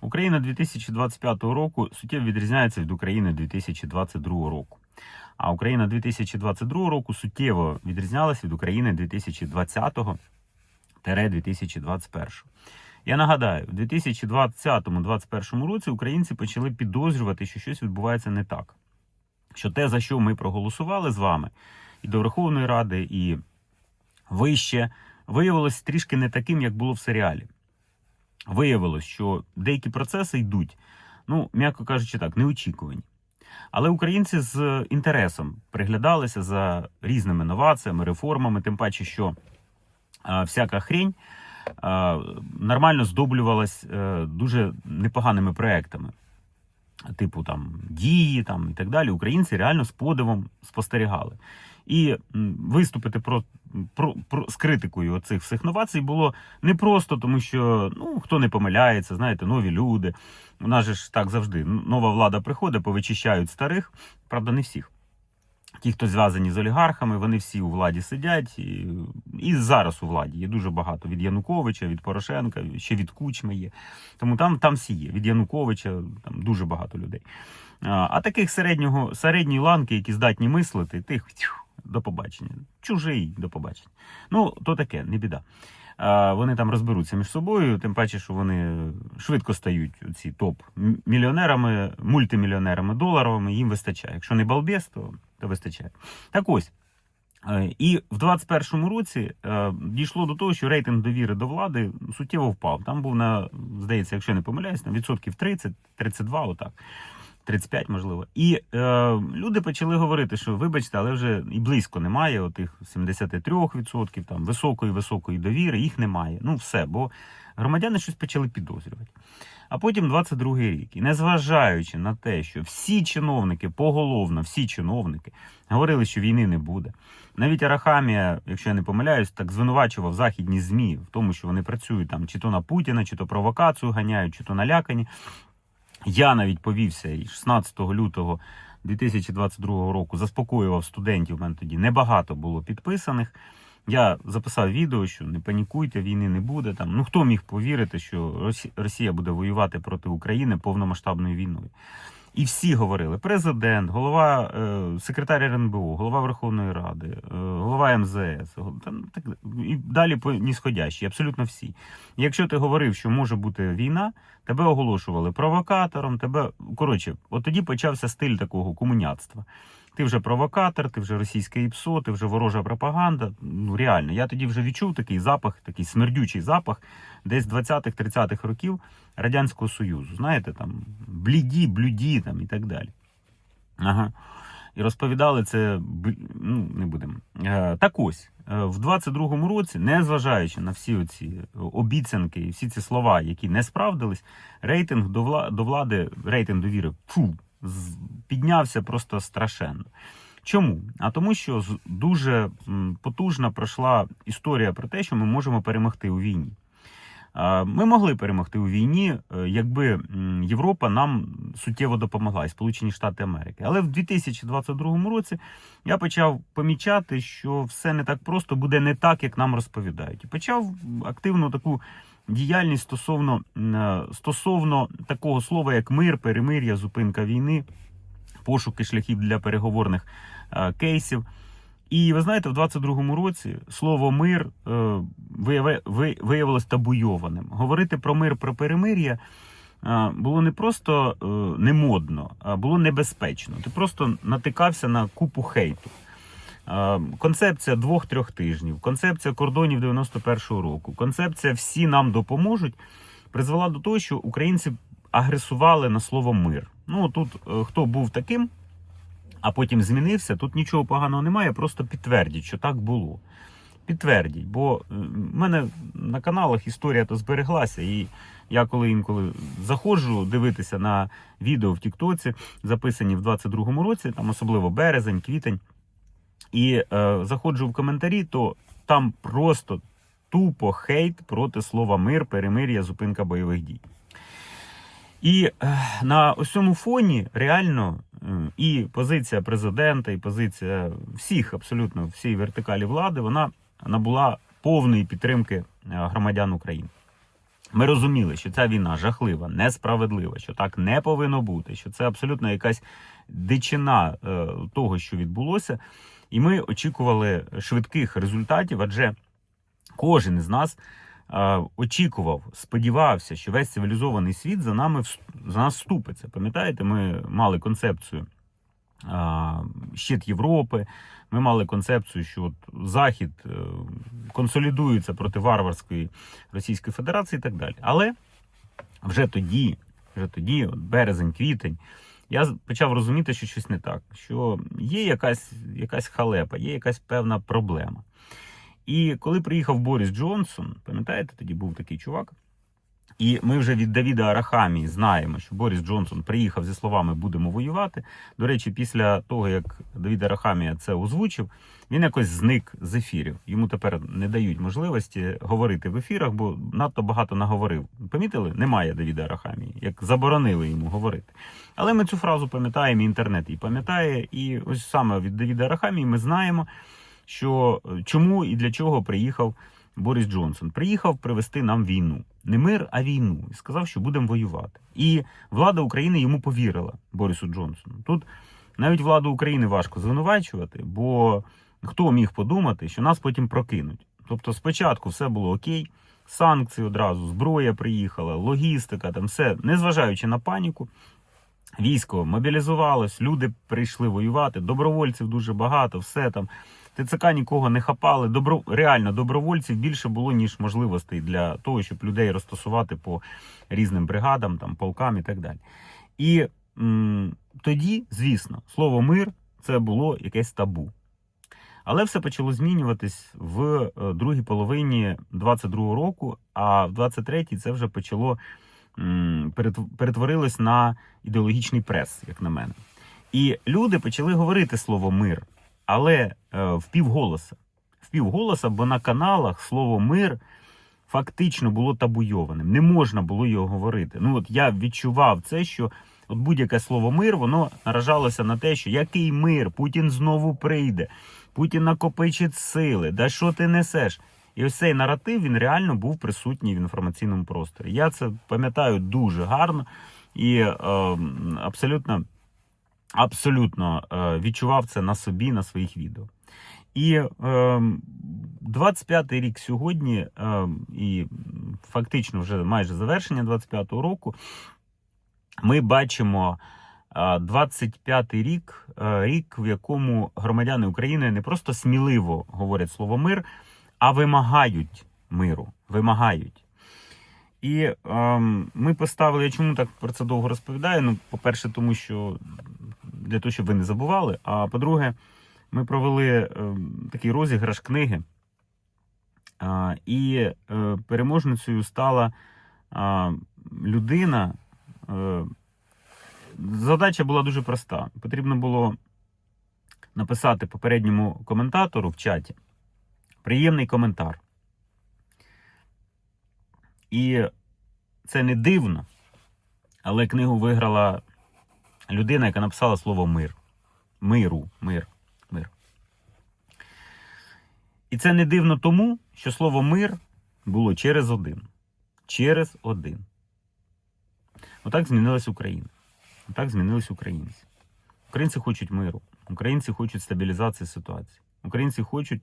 Україна 2025 року суттєво відрізняється від України 2022 року. А Україна 2022 року суттєво відрізнялася від України 2020-2021. Я нагадаю, в 2020-2021 році українці почали підозрювати, що щось відбувається не так. Що те, за що ми проголосували з вами, і до Верховної Ради, і вище, виявилось трішки не таким, як було в серіалі. Виявилось, що деякі процеси йдуть, ну, м'яко кажучи так, неочікувані. Але українці з інтересом приглядалися за різними новаціями, реформами, тим паче, що всяка хрень а, нормально здоблювалась е, дуже непоганими проектами, типу там дії там, і так далі. Українці реально з подивом спостерігали. І виступити про, про, про з критикою оцих всіх новацій було непросто, тому що ну хто не помиляється, знаєте, нові люди. У нас же ж так завжди. Нова влада приходить, повичищають старих, правда, не всіх. Ті, хто зв'язані з олігархами, вони всі у владі сидять і, і зараз у владі. Є дуже багато від Януковича, від Порошенка, ще від Кучми є. Тому там, там всі є. Від Януковича там дуже багато людей. А, таких середнього, середньої ланки, які здатні мислити, тих тьфу, до побачення. Чужий до побачення. Ну, то таке, не біда. Вони там розберуться між собою, тим паче, що вони швидко стають ці топ-мільйонерами, мультимільйонерами доларовими, їм вистачає. Якщо не балбес, то, то вистачає. Так ось. е, І в 21-му році е, дійшло до того, що рейтинг довіри до влади суттєво впав. Там був на, здається, якщо не помиляюсь, на відсотків 30, 32, отак. 35, можливо. І е, люди почали говорити, що вибачте, але вже і близько немає отих 73%, там високої високої довіри, їх немає. Ну все, бо громадяни щось почали підозрювати. А потім 22-й рік. І незважаючи на те, що всі чиновники, поголовно, всі чиновники говорили, що війни не буде. Навіть Арахамія, якщо я не помиляюсь, так звинувачував західні ЗМІ в тому, що вони працюють там чи то на Путіна, чи то провокацію ганяють, чи то налякані. Я навіть повівся і 16 лютого 2022 року заспокоював студентів. У мене тоді небагато було підписаних. Я записав відео, що не панікуйте, війни не буде. Там ну хто міг повірити, що Росі- Росія буде воювати проти України повномасштабною війною? І всі говорили: президент, голова, е, секретар РНБО, голова Верховної Ради, е, голова МЗС, там, так, і далі по нісходящі, абсолютно всі. Якщо ти говорив, що може бути війна, тебе оголошували провокатором, тебе коротше, от тоді почався стиль такого комуняцтва. Ти вже провокатор, ти вже російське ІПСО, ти вже ворожа пропаганда. Ну реально, я тоді вже відчув такий запах, такий смердючий запах, десь 20-30-х років Радянського Союзу. Знаєте, там бліді, блюді там і так далі. Ага. І розповідали це, ну, не будемо. Е, Так ось, е, в 22-му році, незважаючи на всі оці обіцянки і всі ці слова, які не справдились, рейтинг до вла- влади, рейтинг довіри фу, піднявся просто страшенно. Чому? А тому, що дуже потужна пройшла історія про те, що ми можемо перемогти у війні. Ми могли перемогти у війні, е, якби Європа нам суттєво допомогла, і Сполучені Штати Америки. Але в 2022 році я почав помічати, що все не так просто буде не так, як нам розповідають. І почав активну таку діяльність стосовно, е, стосовно такого слова, як мир, перемир'я, зупинка війни, пошуки шляхів для переговорних е, кейсів. І ви знаєте, в 22-му році слово мир е, виявилось табуйованим. Говорити про мир, про перемир'я е, було не просто е, немодно, а було небезпечно. Ти просто натикався на купу хейту. Концепція двох-трьох тижнів, концепція кордонів 91-го року, концепція всі нам допоможуть призвела до того, що українці агресували на слово мир. Ну тут хто був таким, а потім змінився, тут нічого поганого немає, просто підтвердіть, що так було. Підтвердіть, бо е, в мене на каналах історія то збереглася, і я коли інколи заходжу дивитися на відео в Тіктоці, записані в 22-му році, там особливо березень, квітень, і е, заходжу в коментарі, то там просто тупо хейт проти слова мир, перемир'я, зупинка бойових дій. І е, на ось цьому фоні реально і позиція президента, і позиція всіх, абсолютно всієї вертикалі влади, вона набула повної підтримки е, громадян України. Ми розуміли, що ця війна жахлива, несправедлива, що так не повинно бути, що це абсолютно якась дичина е, того, що відбулося. І ми очікували швидких результатів, адже кожен із нас очікував, сподівався, що весь цивілізований світ за нами за нас вступиться. Пам'ятаєте, ми мали концепцію щит Європи. Ми мали концепцію, що от Захід е, консолідується проти варварської Російської Федерації і так далі. Але вже тоді, вже тоді, от березень, квітень, я почав розуміти, що щось не так, що є якась, якась халепа, є якась певна проблема. І коли приїхав Борис Джонсон, пам'ятаєте, тоді був такий чувак. І ми вже від Давіда Арахамії знаємо, що Борис Джонсон приїхав зі словами будемо воювати. До речі, після того, як Давід Арахамія це озвучив, він якось зник з ефірів. Йому тепер не дають можливості говорити в ефірах, бо надто багато наговорив. Помітили? Немає Давіда Арахамії, як заборонили йому говорити. Але ми цю фразу пам'ятаємо, інтернет її пам'ятає. І ось саме від Давіда Арахамії ми знаємо, що е, чому і для чого приїхав Борис Джонсон. Приїхав привести нам війну. Не мир, а війну. І сказав, що будемо воювати. І влада України йому повірила, Борису Джонсону. Тут навіть владу України важко звинувачувати, бо хто міг подумати, що нас потім прокинуть. Тобто, спочатку все було окей, санкції одразу, зброя приїхала, логістика, там все, незважаючи на паніку. Військо мобілізувалось, люди прийшли воювати, добровольців дуже багато, все там. ТЦК нікого не хапали. Добро... Реально, добровольців більше було, ніж можливостей для того, щоб людей розтасувати по різним бригадам, там, полкам і так далі. І м, тоді, звісно, слово мир це було якесь табу. Але все почало змінюватись в е, другій половині 22-го року, а в 23-й це вже почало перетворилось на ідеологічний прес, як на мене. І люди почали говорити слово мир, але е, впівголоса. Впівголоса, бо на каналах слово мир фактично було табуйованим. Не можна було його говорити. Ну от я відчував це, що от будь-яке слово мир, воно наражалося на те, що який мир, Путін знову прийде, Путін накопичить сили, да що ти несеш? І ось цей наратив він реально був присутній в інформаційному просторі. Я це пам'ятаю дуже гарно і е, абсолютно, абсолютно е, відчував це на собі, на своїх відео. І е, 25-й рік сьогодні, е, і фактично вже майже завершення 25-го року, ми бачимо е, 25-й рік, е, рік, в якому громадяни України не просто сміливо говорять слово мир, а вимагають миру. Вимагають. І ем, ми поставили, я чому так про це довго розповідаю? Ну, по-перше, тому що для того, щоб ви не забували. А по-друге, ми провели ем, такий розіграш книги. А, і е, переможницею стала а, людина. Е, задача була дуже проста. Потрібно було написати попередньому коментатору в чаті приємний коментар. І це не дивно, але книгу виграла людина, яка написала слово мир. Миру, мир, мир. І це не дивно тому, що слово мир було через один. Через один. Отак змінилась Україна. Отак змінились українці. Українці хочуть миру. Українці хочуть стабілізації ситуації. Українці хочуть,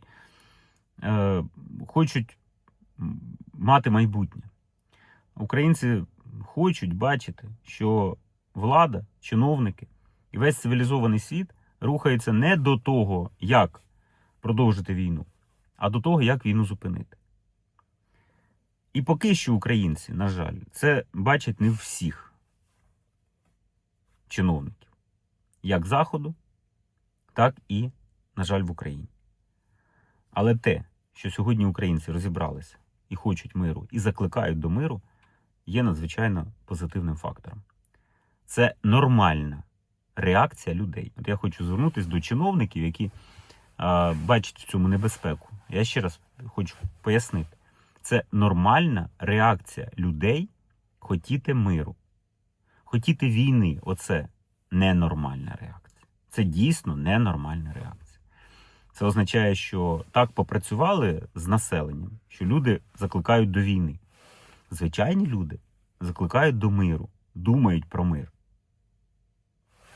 е, хочуть мати майбутнє. Українці хочуть бачити, що влада, чиновники і весь цивілізований світ рухається не до того, як продовжити війну, а до того, як війну зупинити. І поки що українці, на жаль, це бачать не всіх чиновників, як Заходу, так і, на жаль, в Україні. Але те, що сьогодні українці розібралися і хочуть миру, і закликають до миру, є надзвичайно позитивним фактором. Це нормальна реакція людей. От я хочу звернутися до чиновників, які а, бачать в цьому небезпеку. Я ще раз хочу пояснити: це нормальна реакція людей хотіти миру, хотіти війни. Оце ненормальна реакція. Це дійсно ненормальна реакція. Це означає, що так попрацювали з населенням, що люди закликають до війни. звичайні люди закликають до миру, думають про мир.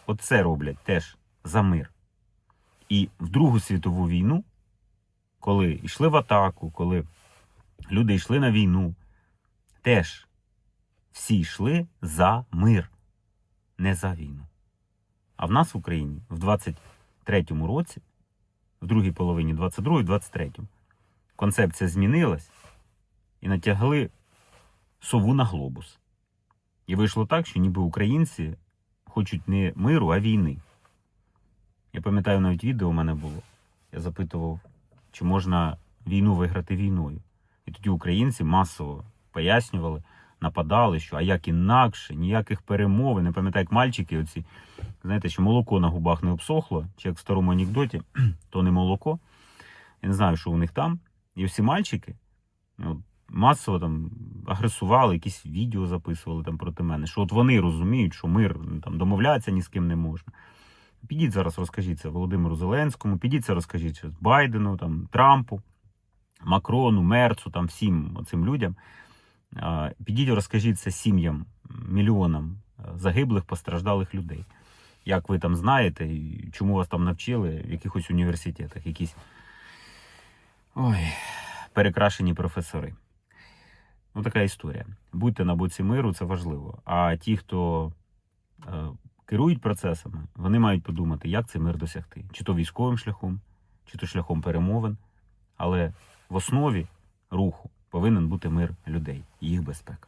Оце роблять теж за мир. І в Другу світову війну, коли йшли в атаку, коли люди йшли на війну, теж всі йшли за мир, не за війну. А в нас в Україні в 23-му році, в другій половині 22-й, 23-му, концепція змінилась і натягли сову на глобус. І вийшло так, що ніби українці хочуть не миру, а війни. Я пам'ятаю, навіть відео у мене було. Я запитував, чи можна війну виграти війною. І тоді українці масово пояснювали, нападали, що а як інакше, ніяких перемовин. Не пам'ятаю, як мальчики, оці, знаєте, що молоко на губах не обсохло, чи як в старому анекдоті, то не молоко. Я не знаю, що у них там. І всі мальчики ну, масово там агресували, якісь відео записували там проти мене. Що от вони розуміють, що мир там домовлятися ні з ким не можна. Підіть зараз, розкажіть це Володимиру Зеленському, підіть це розкажіть це Байдену, там, Трампу, Макрону, Мерцу, там всім цим людям. Підіть, розкажіть це сім'ям, мільйонам е, загиблих, постраждалих людей. Як ви там знаєте, і чому вас там навчили в якихось університетах, якісь ой, перекрашені професори. Ну, така історія. Будьте на боці миру, це важливо. А ті, хто е, керують процесами, вони мають подумати, як цей мир досягти. Чи то військовим шляхом, чи то шляхом перемовин. Але в основі руху повинен бути мир людей їх безпека.